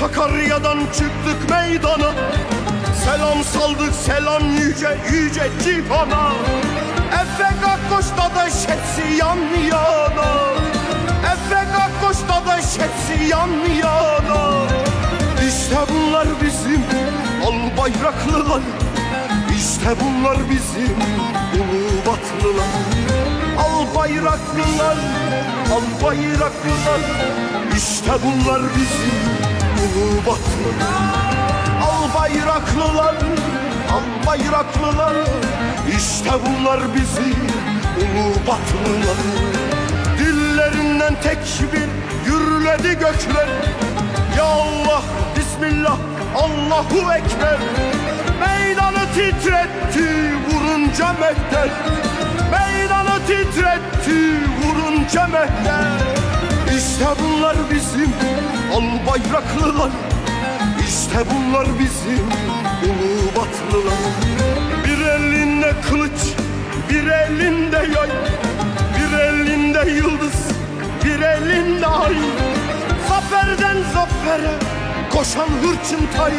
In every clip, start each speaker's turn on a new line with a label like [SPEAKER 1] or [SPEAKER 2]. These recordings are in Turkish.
[SPEAKER 1] Sakarya'dan çıktık meydana. Selam saldık selam yüce yüce cihana. Efe Gakkoş'ta da şepsi yan yana. Efe Gakkoş'ta da şepsi yan yana. İşte bunlar bizim al bayraklılar. İşte bunlar bizim ulu batlılar Al bayraklılar, al bayraklılar. İşte bunlar bizim batlılar Al bayraklılar, al bayraklılar. İşte bunlar bizim ulu batlılar. Dillerinden tekbir gürledi gökler. Ya Allah, Bismillah, Allahu Ekber. Meydanı titretti vurunca mehter. Meydanı titretti vurunca mehter İşte bunlar bizim al bayraklılar. İşte bunlar bizim ulu batlılar Bir elinde kılıç, bir elinde yay Bir elinde yıldız, bir elinde ay. Zaferden zafere koşan hırçın tay.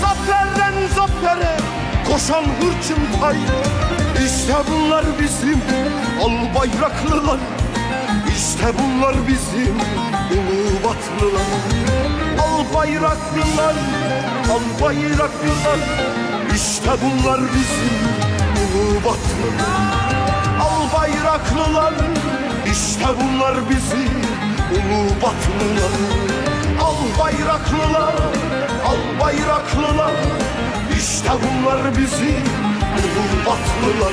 [SPEAKER 1] Zaferden zafere koşan hırçın tay. İşte bunlar bizim al bayraklılar İşte bunlar bizim ulu batlılar. Al bayraklılar, al bayraklılar İşte bunlar bizim ulu batlılar. Al bayraklılar, işte bunlar bizim ulu batlılar. Al bayraklılar, al bayraklılar. İşte bunlar bizim ulu batlılar